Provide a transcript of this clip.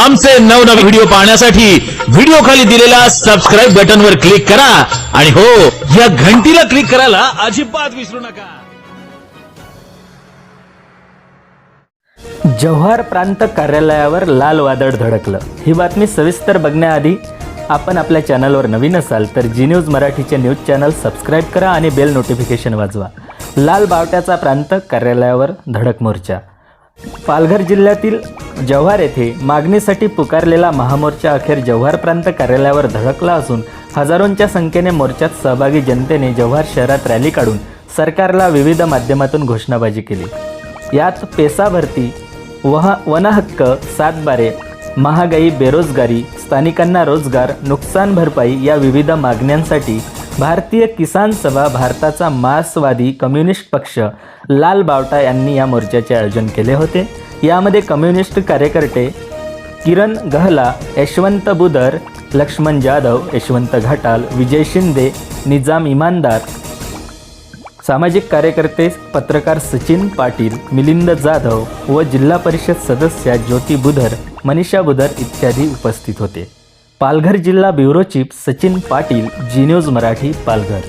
आमचे नवनवे व्हिडिओ पाहण्यासाठी व्हिडिओ खाली दिलेल्या सबस्क्राईब बटनवर क्लिक करा. आणि हो या घंटीला क्लिक करायला अजिबात विसरू नका. जव्हार प्रांत कार्यालयावर लाल वादळ धडकलं. ही बातमी सविस्तर बघण्याआधी आपण आपल्या चॅनलवर नवीन असाल तर जी न्यूज मराठीचे न्यूज चॅनल सबस्क्राईब करा आणि बेल नोटिफिकेशन वाजवा. लाल बावट्याचा प्रांत कार्यालयावर धडक मोर्चा. पालघर जिल्ह्यातील जव्हार येथे मागणीसाठी पुकारलेला महामोर्चा अखेर जव्हार प्रांत कार्यालयावर धडकला असून हजारोंच्या संख्येने मोर्चात सहभागी जनतेने जव्हार शहरात रॅली काढून सरकारला विविध माध्यमातून घोषणाबाजी केली. यात पेसा भरती वह वनहक्क सातबारे महागाई बेरोजगारी स्थानिकांना रोजगार नुकसान भरपाई या विविध मागण्यांसाठी भारतीय किसान सभा भारताचा मार्क्सवादी कम्युनिस्ट पक्ष लाल बावटा यांनी या मोर्चाचे आयोजन केले होते. यामध्ये कम्युनिस्ट कार्यकर्ते किरण गहला यशवंत बुदर लक्ष्मण जाधव यशवंत घाटाल विजय शिंदे निजाम इमानदार. सामाजिक कार्यकर्ते पत्रकार सचिन पाटील मिलिंद जाधव व जिल्हा परिषद सदस्या ज्योती बुधर मनीषा बुधर इत्यादी उपस्थित होते. पालघर जिल्हा bureau chief Sachin Patil Zee News Marathi Palghar.